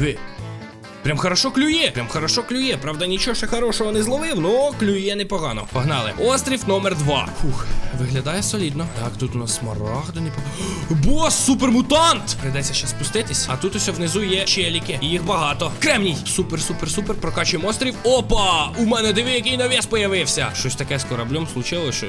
Диви. Прям хорошо клює, прям хорошо клює. Правда, нічого ще хорошого не зловив, но клює непогано. Погнали. Острів номер два. Фух, виглядає солідно. Так, тут у нас смарагди не Бос, супермутант! Придеться ще спуститись. А тут усе внизу є челіки. І їх багато. Кремній! Супер, супер, супер. Прокачуємо острів. Опа! У мене диви, який навіс появився. Щось таке з кораблем случилось, що.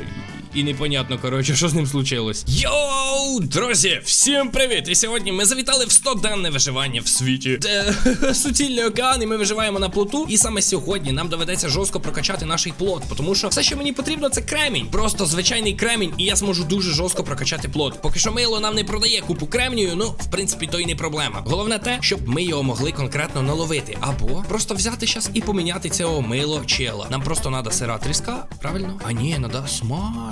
І непонятно, коротше, що з ним случилось. Йоу, друзі, всім привіт! І сьогодні ми завітали в 100-денне виживання в світі. Де суцільний океан, і ми виживаємо на плоту. І саме сьогодні нам доведеться жорстко прокачати наш плот, тому що все, що мені потрібно, це кремінь. Просто звичайний кремінь, і я зможу дуже жорстко прокачати плот. Поки що мило нам не продає купу кремнію, ну в принципі, то й не проблема. Головне те, щоб ми його могли конкретно наловити, або просто взяти щас і поміняти цього мило чела. Нам просто треба сира тріска, правильно? А ні, треба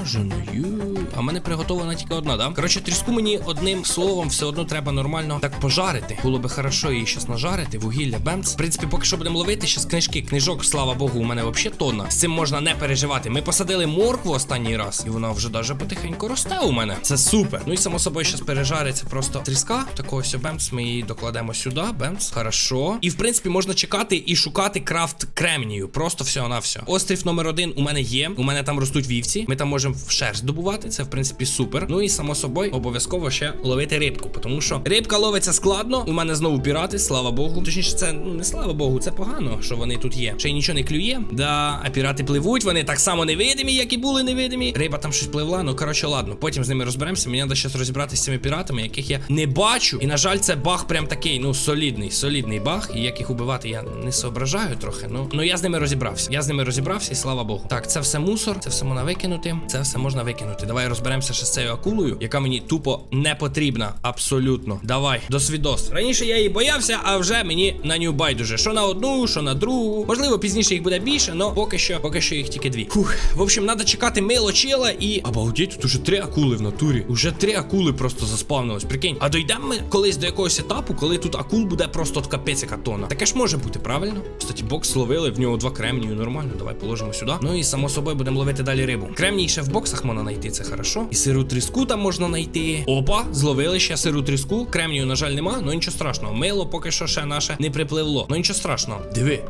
смаженою. А мене приготовлена тільки одна, да? Коротше, тріску мені одним словом все одно треба нормально так пожарити. Було би хорошо її щас нажарити, вугілля бемц. В принципі, поки що будемо ловити, щас книжки, книжок, слава Богу, у мене взагалі тонна. З цим можна не переживати. Ми посадили моркву останній раз, і вона вже даже потихеньку росте у мене. Це супер. Ну і само собою щас пережариться просто тріска. Такого ось бемц. Ми її докладемо сюди. Бемц. Хорошо. І в принципі можна чекати і шукати крафт кремнію. Просто все на все. Острів номер один у мене є. У мене там ростуть вівці. Ми там можемо шерсть добувати. Це в принципі супер. Ну і само собою обов'язково ще ловити рибку. Тому що рибка ловиться складно. У мене знову пірати, слава Богу. Точніше, це ну не слава Богу, це погано, що вони тут є. Ще й нічого не клює. Да, а пірати пливуть, вони так само невидимі, як і були невидимі. Риба там щось пливла. Ну коротше, ладно. Потім з ними розберемося. Мені треба щось розібратися з цими піратами, яких я не бачу. І на жаль, це баг прям такий, ну солідний, солідний баг. І як їх убивати, я не соображаю трохи. Ну ну я з ними розібрався. Я з ними розібрався, і слава Богу. Так, це все мусор, це все можна викинути. Це все можна викинути. Давай розберемося ще з цією акулою, яка мені тупо не потрібна. Абсолютно. Давай, до свідос. Раніше я її боявся, а вже мені на нього байдуже. Що на одну, що на другу. Можливо, пізніше їх буде більше, але поки що, поки що їх тільки дві. Фух, в общем, треба чекати мило чела і. Обалдеть, тут уже три акули в натурі. Уже три акули просто заспавнилось. Прикинь. А дійдемо ми колись до якогось етапу, коли тут акул буде просто капець яка тона. Таке ж може бути, правильно? Кстати, бокс ловили, в нього два кремнію, нормально. Давай положимо сюди. Ну і само собою будемо ловити далі рибу. Кремній ще в боксах можна знайти, це хорошо. І сиру тріску там можна знайти. Опа, зловили ще сиру тріску. Кремнію, на жаль, нема, ну нічого страшного. Мило поки що ще наше не припливло. Ну нічого страшного. Диви.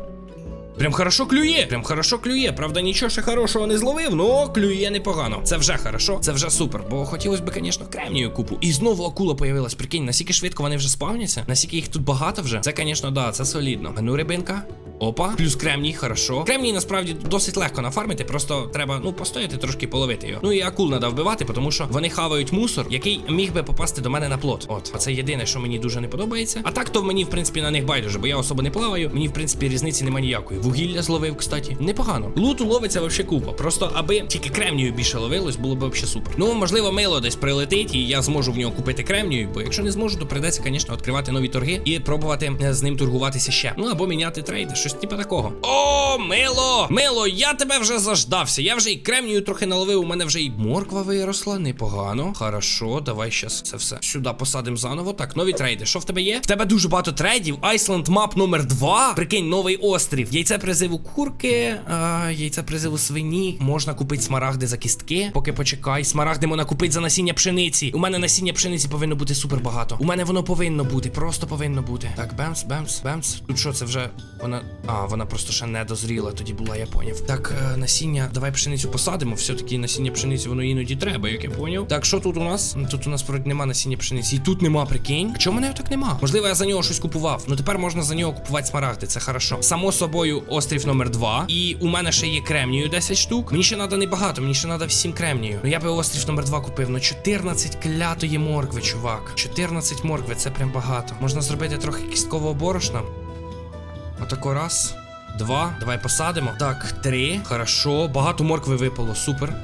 Прям хорошо клює, прям хорошо клює. Правда, нічого ще хорошого не зловив, но клює непогано. Це вже хорошо, це вже супер. Бо хотілося б, звісно, кремнію купу. І знову акула появилась. Прикинь, наскільки швидко вони вже спавняться, наскільки їх тут багато вже. Це, звісно, да, це солідно. А ну, рибинка. Опа, плюс кремній, хорошо. Кремній насправді досить легко нафармити, просто треба, ну, постояти трошки половити його. Ну і акул треба вбивати, тому що вони хавають мусор, який міг би попасти до мене на плот. От, оце єдине, що мені дуже не подобається. А так то мені, в принципі, на них байдуже, бо я особо не плаваю. Мені, в принципі, різниці немає ніякої. Вугілля зловив, кстати. Непогано. Луту ловиться вообще купа. Просто аби тільки кремнію більше ловилось, було б вообще супер. Ну, можливо, мило десь прилетить, і я зможу в нього купити кремнію, бо якщо не зможу, то прийдеться, звісно, відкривати нові торги і пробувати е, з ним торгуватися ще. Ну або міняти трейди, щось типу такого. О, мило! Мило, я тебе вже заждався. Я вже і кремнію трохи наловив. У мене вже і морква виросла. Непогано. Хорошо, давай щас це все сюди посадимо заново. Так, нові трейди. Що в тебе є? В тебе дуже багато трейдів. Айсленд мап номер 2. Прикинь, новий острів. Яйце призиву курки, а, яйце призиву свині. Можна купити смарагди за кістки. Поки почекай. Смарагди можна купити за насіння пшениці. У мене насіння пшениці повинно бути супер багато. У мене воно повинно бути, просто повинно бути. Так, бемс, бемс, бемс. Тут що це вже? Вона. А, вона просто ще не дозріла, тоді була, я поняв. Так, е, насіння, давай пшеницю посадимо. Все-таки насіння пшениці воно іноді треба, як я поняв. Так, що тут у нас? Тут у нас вроді нема насіння пшениці. І тут нема, прикинь. Чому мене так нема? Можливо, я за нього щось купував. Ну тепер можна за нього купувати смарагди, це хорошо. Само собою, острів номер 2. І у мене ще є кремнію 10 штук. Мені ще треба небагато, мені ще треба 7 кремнію. Ну я би острів номер 2 купив. Ну 14 клятої моркви, чувак. 14 моркви, це прям багато. Можна зробити трохи кісткового борошна. Отако раз. Два. Давай посадимо. Так, три. Хорошо. Багато моркви випало. Супер.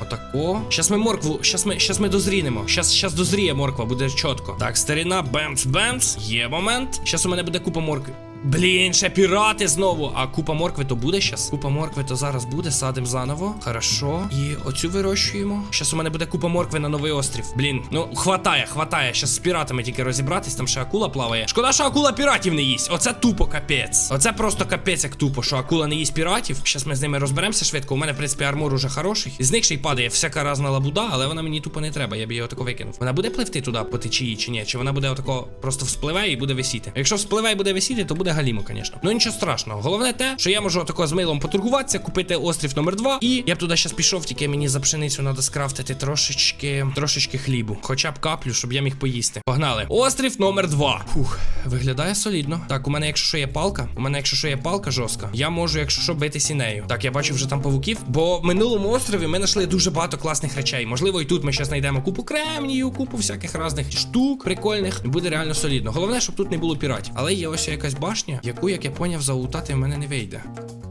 Отако. Щас ми моркву. Щас ми, щас ми дозрінемо. Щас, щас дозріє морква, буде чітко. Так, старіна, бемц, бемц. Є момент. Щас у мене буде купа моркви. Блін, ще пірати знову. А купа моркви то буде щас? Купа моркви то зараз буде, садим заново. Хорошо. І оцю вирощуємо. Щас у мене буде купа моркви на новий острів. Блін, ну хватає, хватає. Щас з піратами тільки розібратись, там ще акула плаває. Шкода, що акула піратів не їсть. Оце тупо капець. Оце просто капець як тупо, що акула не їсть піратів. Щас ми з ними розберемося швидко. У мене, в принципі, армор уже хороший. З них ще й падає всяка разна лабуда, але вона мені тупо не треба. Я б її отако викинув. Вона буде пливти туди по течії чи ні? Чи вона буде отако просто вспливе і буде висіти? Якщо вспливе і буде висіти, то буде галімо, звісно. Ну нічого страшного. Головне те, що я можу отако з милом поторгуватися, купити острів номер 2 І я б туди щас пішов, тільки мені за пшеницю треба скрафтити трошечки, трошечки хлібу. Хоча б каплю, щоб я міг поїсти. Погнали. Острів номер 2 Фух, виглядає солідно. Так, у мене, якщо що є палка, у мене, якщо що є палка жорстка, я можу, якщо що, бити сінею. Так, я бачу вже там павуків, бо в минулому острові ми знайшли дуже багато класних речей. Можливо, і тут ми зараз знайдемо купу кремнію, купу всяких разних штук прикольних. Буде реально солідно. Головне, щоб тут не було піратів. Але є ось якась башня, яку, як я поняв, залутати в мене не вийде.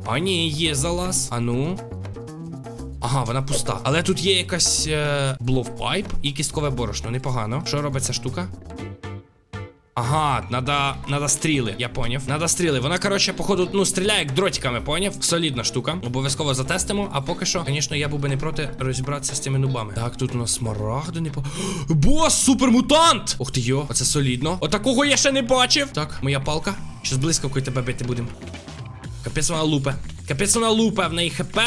А ні, є залаз. А ну. Ага, вона пуста. Але тут є якась е, бловпайп і кісткове борошно. Непогано. Що робить ця штука? Ага, надо, надо стріли, я поняв. Надо стріли. Вона, коротше, походу, ну, стріляє як дротиками, поняв? Солідна штука. Обов'язково затестимо. А поки що, звісно, я був би не проти розібратися з цими нубами. Так, тут у нас смарагди не по. Бос, супермутант! Ух ти йо, оце солідно. Отакого я ще не бачив. Так, моя палка. Щас блискавкою тебе бити будемо. Капець вона лупе. Капець вона лупе, в неї хп.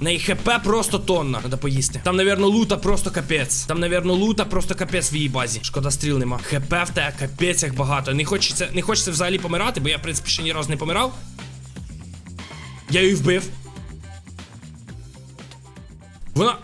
В неї хп просто тонна. Надо поїсти. Там, навірно, лута просто капець. Там, навірно, лута просто капець в її базі. Шкода стріл нема. ХП в тебе капець як багато. Не хочеться, не хочеться взагалі помирати, бо я, в принципі, ще ні разу не помирав. Я її вбив. Вона.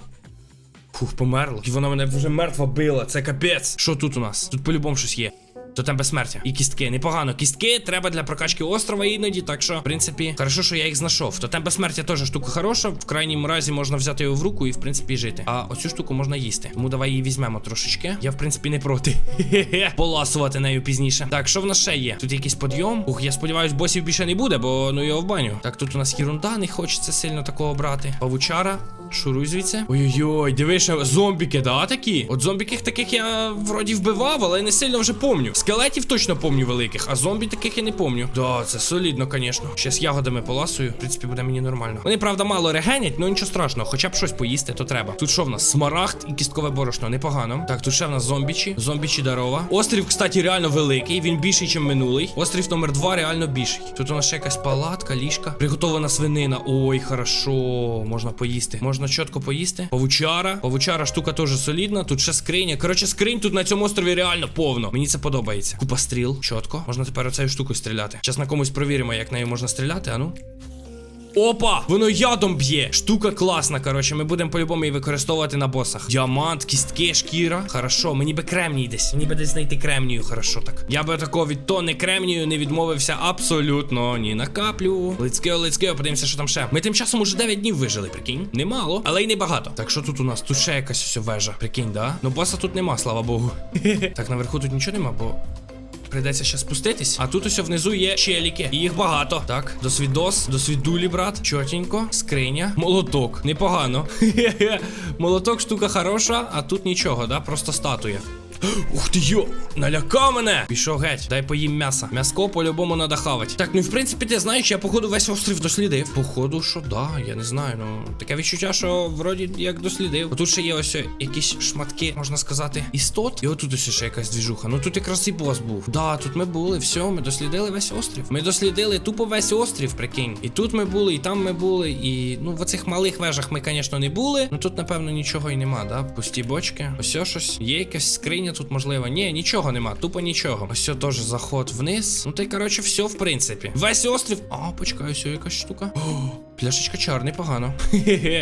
Фух, померла. І вона мене вже мертва била. Це капець. Що тут у нас? Тут по-любому щось є. То там безсмертя. І кістки. Непогано. Кістки треба для прокачки острова іноді, так що, в принципі, хорошо, що я їх знайшов. То там безсмертя теж штука хороша. В крайньому разі можна взяти його в руку і, в принципі, жити. А оцю штуку можна їсти. Тому давай її візьмемо трошечки. Я, в принципі, не проти. Поласувати нею пізніше. Так, що в нас ще є? Тут якийсь подйом. Ух, я сподіваюсь, босів більше не буде, бо ну його в баню. Так, тут у нас єрунда, не хочеться сильно такого брати. Павучара. Шуруй звідси. Ой-ой-ой, диви, ще зомбіки, да, такі? От зомбіків таких я вроді вбивав, але не сильно вже помню. Скелетів точно помню великих, а зомбі таких я не помню. Да, це солідно, звісно. Ще з ягодами поласую. В принципі, буде мені нормально. Вони, правда, мало регенять, ну нічого страшного, хоча б щось поїсти, то треба. Тут що в нас? Смарагд і кісткове борошно, непогано. Так, тут ще в нас зомбічі. Зомбічі дарова. Острів, кстати, реально великий. Він більший, ніж минулий. Острів номер 2 реально більший. Тут у нас ще якась палатка, ліжка. Приготована свинина. Ой, хорошо. Можна поїсти. Можна чітко поїсти. Павучара. Павучара штука теж солідна. Тут ще скриня. Коротше, скринь тут на цьому острові реально повно. Мені це подобається. Купа стріл. Чітко. Можна тепер оцею штукою стріляти. Зараз на комусь провіримо, як нею можна стріляти, а ну. Опа! Воно ядом б'є. Штука класна. Коротше, ми будемо по-любому її використовувати на босах. Діамант, кістки, шкіра. Хорошо, мені би кремній десь. Мені би десь знайти кремнію, хорошо так. Я би такого від тонни кремнію не відмовився абсолютно ні на каплю. Let's go, подивимося, що там ще. Ми тим часом уже 9 днів вижили, прикинь. Немало, але й небагато. Так що тут у нас? Тут ще якась ось вежа. Прикинь, да? Ну боса тут нема, слава Богу. так, наверху тут нічого нема, бо. Прийдеться ще спуститись. А тут усе внизу є челіки. І їх багато. Так, досвідос, досвідулі, брат. Чотенько, скриня, молоток. Непогано. Молоток штука хороша, а тут нічого, да? Просто статуя. Ух ти йо! Налякав мене! Пішов геть, дай поїм м'яса. М'яско по-любому надо хавать. Так, ну і в принципі, ти знаєш, я походу весь острів дослідив. Походу, що да, я не знаю. Ну таке відчуття, що вроді як дослідив. Отут ще є ось якісь шматки, можна сказати, істот. І отут ось ще якась двіжуха. Ну тут якраз і бос був. Да, тут ми були, все, ми дослідили весь острів. Ми дослідили тупо весь острів, прикинь. І тут ми були, і там ми були, і ну в оцих малих вежах ми, звісно, не були. Ну тут, напевно, нічого і нема, да? Пусті бочки. Ось щось. Є якась скриня тут, можливо. Ні, нічого нема, тупо нічого. Ось теж заход вниз. Ну й коротше, все, в принципі. Весь острів. А, почекай, ось якась штука. О, пляшечка чар, непогано.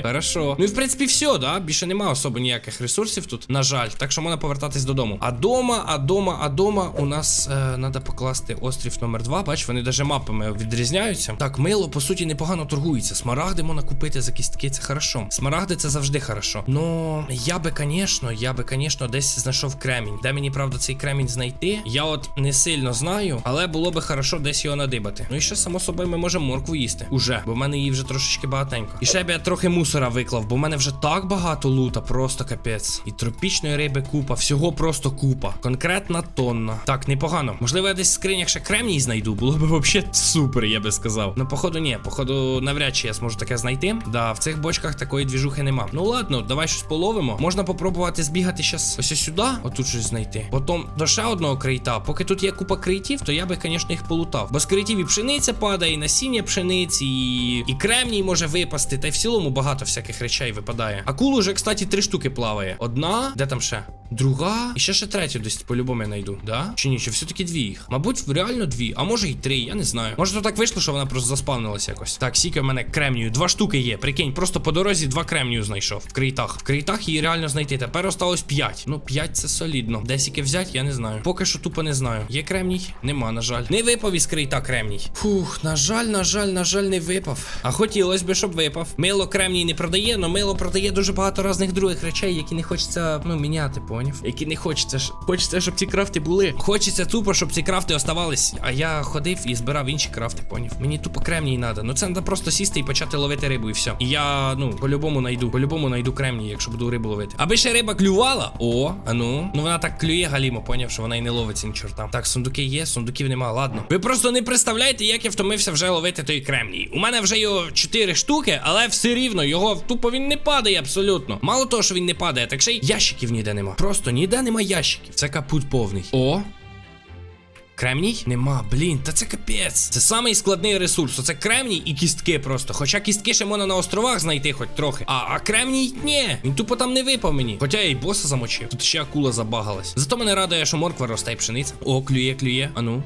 Хорошо. Ну і в принципі, все, да? Більше нема особо ніяких ресурсів тут, на жаль. Так що можна повертатись додому. А дома, а дома, а дома у нас е, треба покласти острів номер 2. Бач, вони навіть мапами відрізняються. Так, мило, по суті, непогано торгується. Смарагди можна купити за кістки, це хорошо. Смарагди це завжди хорошо. Ну, я би, звісно, я би, звісно, десь знайшов кремінь. Де мені, правда, цей кремінь знайти? Я от не сильно знаю, але було би хорошо десь його надибати. Ну і ще, само собою, ми можемо моркву їсти. Уже, бо в мене її вже вже трошечки багатенько. І ще б я трохи мусора виклав, бо в мене вже так багато лута, просто капець. І тропічної риби купа, всього просто купа. Конкретна тонна. Так, непогано. Можливо, я десь в скринях ще кремній знайду. Було б взагалі супер, я би сказав. Ну, походу, ні. Походу, навряд чи я зможу таке знайти. Да, в цих бочках такої двіжухи нема. Ну ладно, давай щось половимо. Можна попробувати збігати щас ось сюди, отут щось знайти. Потім до ще одного крейта. Поки тут є купа крейтів, то я би, звісно, їх полутав. Бо з крейтів і пшениця падає, і насіння пшениці, і, і кремній може випасти. Та й в цілому багато всяких речей випадає. Акул уже, кстати, три штуки плаває. Одна, де там ще? Друга. І ще ще третю десь по-любому знайду. Да? Чи ні? Чи все-таки дві їх? Мабуть, реально дві, а може й три, я не знаю. Може, то так вийшло, що вона просто заспавнилася якось. Так, скільки в мене кремнію. Два штуки є. Прикинь, просто по дорозі два кремнію знайшов. В крейтах. В крейтах її реально знайти. Тепер осталось п'ять. Ну, п'ять це солідно. Десь яке взяти, я не знаю. Поки що тупо не знаю. Є кремній? Нема, на жаль. Не випав із крейта кремній. Фух, на жаль, на жаль, на жаль, не випав. А хотілося б, щоб випав. Мило кремній не продає, але мило продає дуже багато різних других речей, які не хочеться, ну, міняти, поняв? Які не хочеться. Хочеться, щоб ці крафти були. Хочеться тупо, щоб ці крафти оставались. А я ходив і збирав інші крафти, поняв? Мені тупо кремній треба. Ну це треба просто сісти і почати ловити рибу, і все. І я, ну, по-любому найду. По-любому найду кремній, якщо буду рибу ловити. Аби ще риба клювала. О, а ну. Ну вона так клює галімо, поняв, що вона і не ловиться ні чорта. Так, сундуки є, сундуків нема. Ладно. Ви просто не представляєте, як я втомився вже ловити той кремній. У мене вже його 4 штуки, але все рівно його тупо він не падає абсолютно. Мало того, що він не падає, так ще й ящиків ніде нема. Просто ніде нема ящиків. Це капут повний. О. Кремній? Нема, блін, та це капець. Це самий складний ресурс. Оце кремній і кістки просто. Хоча кістки ще можна на островах знайти хоч трохи. А, а кремній ні. Він тупо там не випав мені. Хоча я і боса замочив. Тут ще акула забагалась. Зато мене радує, що морква росте і пшениця. О, клює, клює. Ану.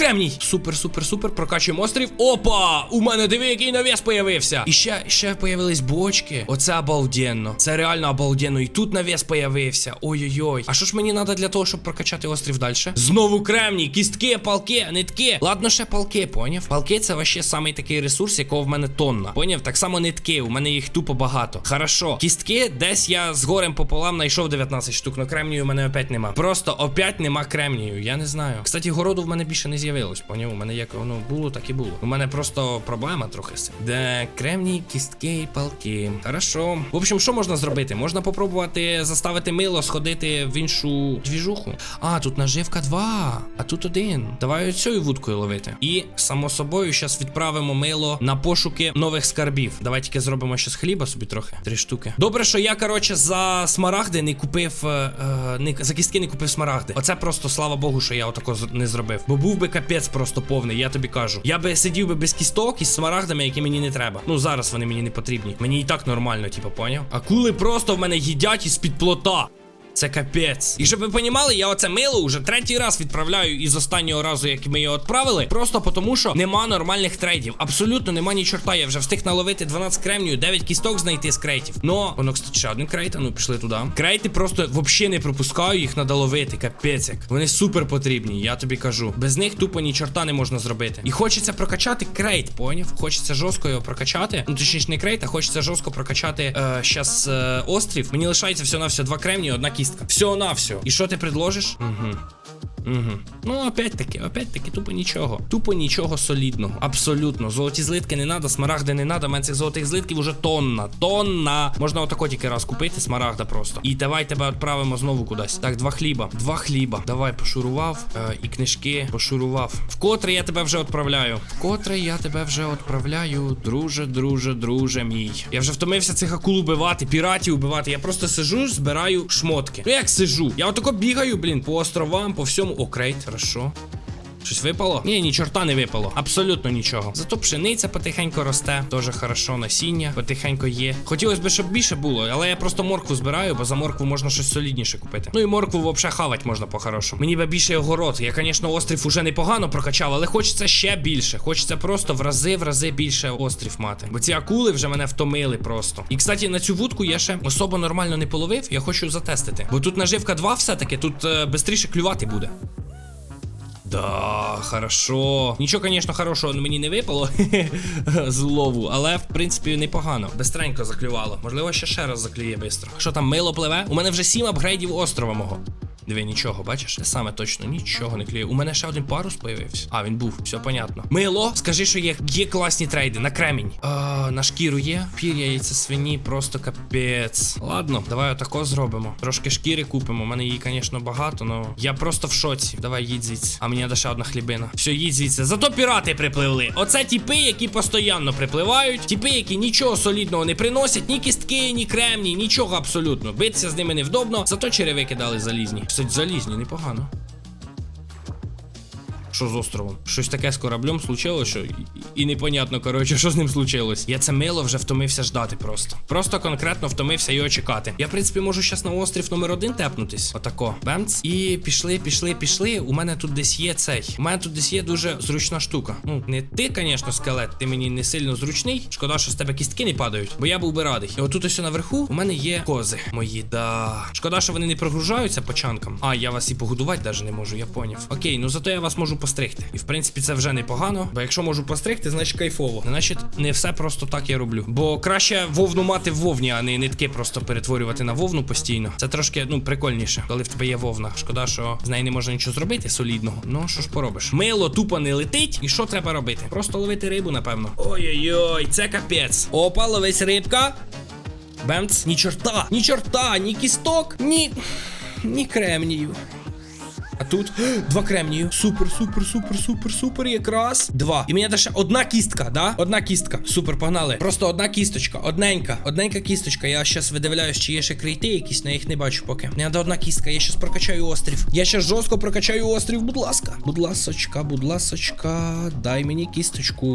Кремній! Супер, супер, супер. Прокачуємо острів. Опа! У мене диви, який навіс появився. І ще, ще появились бочки. Оце обалденно. Це реально обалденно. І тут навіс появився. Ой-ой-ой. А що ж мені треба для того, щоб прокачати острів далі? Знову кремній, кістки, палки, нитки. Ладно, ще палки, поняв? Палки це вообще самий такий ресурс, якого в мене тонна. Поняв? Так само нитки. У мене їх тупо багато. Хорошо. Кістки, десь я з горем пополам знайшов 19 штук, но кремнію у мене опять нема. Просто опять нема кремнію. Я не знаю. Кстати, городу в мене більше не з'явилось. Поняв? У мене як воно було, так і було. У мене просто проблема трохи з цим. Де кремній, кістки і палки. Хорошо. В общем, що можна зробити? Можна попробувати заставити мило сходити в іншу двіжуху. А, тут наживка 2, а тут один. Давай цією вудкою ловити. І само собою, зараз відправимо мило на пошуки нових скарбів. Давай тільки зробимо щось хліба собі трохи. Три штуки. Добре, що я, коротше, за смарагди не купив. Е, е, не, за кістки не купив смарагди. Оце просто слава Богу, що я отако не зробив. Бо був би капець просто повний, я тобі кажу. Я би сидів би без кісток із смарагдами, які мені не треба. Ну зараз вони мені не потрібні. Мені і так нормально, типу, поняв? Акули просто в мене їдять із під плота. Це капець. І щоб ви понімали, я оце мило уже третій раз відправляю із останнього разу, як ми його відправили. Просто тому, що нема нормальних трейдів. Абсолютно нема ні чорта. Я вже встиг наловити 12 кремнію, 9 кісток знайти з крейтів. Но, воно, кстати, ще один крейт, а ну пішли туди. Крейти просто взагалі не пропускаю, їх треба ловити. Капець як. Вони супер потрібні, я тобі кажу. Без них тупо ні чорта не можна зробити. І хочеться прокачати крейт, поняв? Хочеться жорстко його прокачати. Ну, точніше, не крейт, а хочеться жорстко прокачати е, щас е, острів. Мені лишається все на все два кремні, одна Все на все. І що ти предложиш? Угу. Угу. Ну, опять-таки, опять-таки, тупо нічого. Тупо нічого солідного. Абсолютно. Золоті злитки не треба, смарагди не треба. У мене цих золотих злитків уже тонна. Тонна. Можна отако тільки раз купити, смарагда просто. І давай тебе відправимо знову кудись. Так, два хліба. Два хліба. Давай пошурував. Е, і книжки пошурував. Вкотре я тебе вже відправляю. Вкотре я тебе вже відправляю. Друже, друже, друже мій. Я вже втомився цих акул убивати, піратів убивати. Я просто сижу, збираю шмотки. Ну як сижу? Я отако бігаю, блін, по островам, по всьому. О, крейт, хорошо. Щось випало? Ні, ні чорта не випало. Абсолютно нічого. Зато пшениця потихеньку росте. Дуже хорошо, насіння потихеньку є. Хотілося б, щоб більше було, але я просто моркву збираю, бо за моркву можна щось солідніше купити. Ну і моркву взагалі хавати можна по-хорошому. Мені би більше огород. Я, звісно, острів уже непогано прокачав, але хочеться ще більше. Хочеться просто в рази, в рази більше острів мати. Бо ці акули вже мене втомили просто. І кстати, на цю вудку я ще особо нормально не половив. Я хочу затестити. Бо тут наживка 2 все-таки, тут е, бистріше клювати буде. Да, хорошо. Нічого, звісно, хорошого мені не випало з лову, але в принципі непогано. Бестренько заклювало. Можливо, ще ще раз заклює бистро. Що там, мило пливе? У мене вже сім апгрейдів острова мого. Диви, нічого, бачиш? Саме точно нічого не клює. У мене ще один парус появився. А, він був, все понятно. Мило, скажи, що є, є класні трейди на кремінь. А, на шкіру є. Пір'я яйця свині, просто капець. Ладно, давай отако зробимо. Трошки шкіри купимо. У мене її, звісно, багато, але я просто в шоці. Давай їдь звідси. А мені ще одна хлібина. Все, їдь звідси. Зато пірати припливли. Оце тіпи, які постійно припливають. Тіпи, які нічого солідного не приносять, ні кістки, ні кремні, нічого абсолютно. Битися з ними невдобно, зато черевики дали залізні. Кстати, залізні, непогано. Що з островом? Щось таке з кораблем случилось, що і, і непонятно, коротше, що з ним случилось. Я це мило вже втомився ждати просто. Просто конкретно втомився його чекати. Я, в принципі, можу зараз на острів номер один тепнутись. Отако. Бемц. І пішли, пішли, пішли. У мене тут десь є цей. У мене тут десь є дуже зручна штука. Ну, не ти, звісно, скелет, ти мені не сильно зручний. Шкода, що з тебе кістки не падають, бо я був би радий. І отут ось наверху у мене є кози мої. Да. Шкода, що вони не прогружаються по чанкам. А, я вас і погодувати навіть не можу, я поняв. Окей, ну зато я вас можу постригти. І в принципі це вже непогано. Бо якщо можу постригти, значить кайфово. Значить, не все просто так я роблю. Бо краще вовну мати в вовні, а не нитки просто перетворювати на вовну постійно. Це трошки ну прикольніше, коли в тебе є вовна. Шкода, що з неї не можна нічого зробити солідного. Ну що ж поробиш? Мило тупо не летить. І що треба робити? Просто ловити рибу, напевно. Ой-ой-ой, це капець. Опа, ловись рибка. Бемц, ні чорта, ні чорта, ні кісток, ні. Ні кремнію. А тут два кремнію. Супер, супер, супер, супер, супер. Якраз. Два. І мені ще одна кістка, да? Одна кістка. Супер, погнали. Просто одна кісточка. Одненька. Одненька кісточка. Я зараз видивляюсь, чи є ще крейти якісь, але я їх не бачу поки. Треба одна кістка. Я зараз прокачаю острів. Я зараз жорстко прокачаю острів, будь ласка. Будь ласочка, будь ласочка. Дай мені кісточку.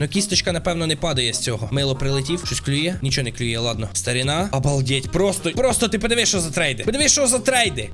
Ну, кісточка, напевно, не падає з цього. Мило прилетів. Щось клює? Нічого не клює, ладно. Старіна. Обалдеть. Просто, просто ти подивись, що за трейди. Подивись, що за трейди.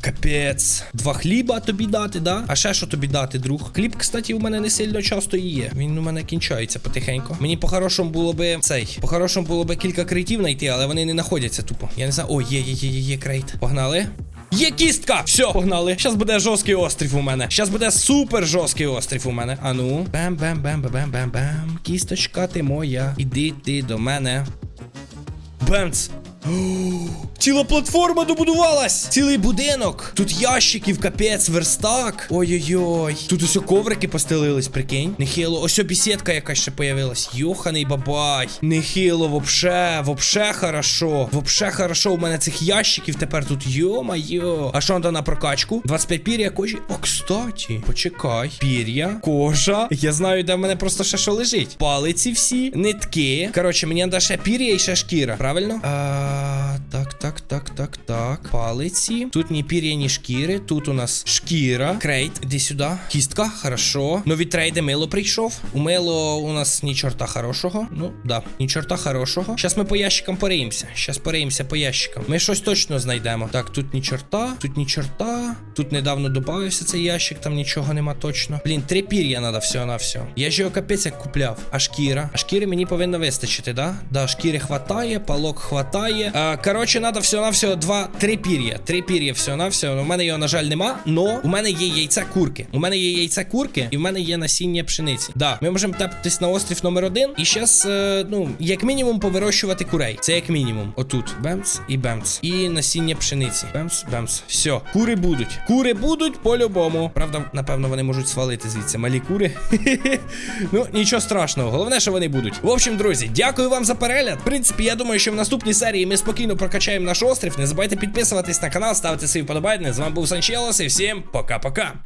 Капець. Два хліба тобі дати, да? А ще що тобі дати, друг? Хліб, кстати, у мене не сильно часто є. Він у мене кінчається потихеньку. Мені по-хорошому було би цей. По-хорошому було би кілька крейтів знайти, але вони не знаходяться тупо. Я не знаю. О, є, є, є, є, є крейт. Погнали. Є кістка! Все, погнали. Щас буде жорсткий острів у мене. Щас буде супер жорсткий острів у мене. А ну. бем бем бем бем бем бем Кісточка ти моя. Іди ти до мене. Бемц. Ціла платформа добудувалась! Цілий будинок. Тут ящиків, капець, верстак. Ой-ой-ой. Тут усе коврики постелились, прикинь. Нехило. Ось о, бісідка якась ще появилась. Йоханий бабай. Нехило, вообще, вообще хорошо. Вообще хорошо. У мене цих ящиків тепер тут. Йо-майо. А що на прокачку? 25 пір'я кожі. О, кстати. Почекай. Пір'я, кожа. Я знаю, де в мене просто ще що лежить. Палиці всі, нитки. Коротше, мені треба ще пір'я і ще шкіра. Правильно? А, так, так, так, так, так. Палиці. Тут ні пір'я, ні шкіри. Тут у нас шкіра. Крейт, іди сюди. Кістка, хорошо. Нові трейди мило прийшов. У мило у нас ні чорта хорошого. Ну, да, ні чорта хорошого. Щас ми по ящикам пориємося. Щас пориємося по ящикам. Ми щось точно знайдемо. Так, тут ні чорта, тут ні чорта. Тут недавно додався цей ящик, там нічого нема точно. Блін, три пір'я треба всього на все. Я ж його капець як купляв. А шкіра? А шкіри мені повинно вистачити, да? Да, шкіри хватає, палок хватає. А, коротше, треба всього на всього два, три пір'я. Три пір'я всього на все. У мене його, на жаль, нема. Но у мене є яйця курки. У мене є яйця курки, і в мене є насіння пшениці. Да, ми можемо тепатись на острів номер один. І зараз, е, ну, як мінімум, повирощувати курей. Це як мінімум. Отут. Бемц і бемц. І насіння пшениці. Бемц, бемц. Все, кури будуть. Кури будуть по-любому. Правда, напевно, вони можуть свалити звідси. Малі кури. ну, нічого страшного. Головне, що вони будуть. В общем, друзі, дякую вам за перегляд. В принципі, я думаю, що в наступній серії ми спокійно прокачаємо наш острів. Не забувайте підписуватись на канал, ставити свої подобайны. З вами був Санчелос і всім пока-пока.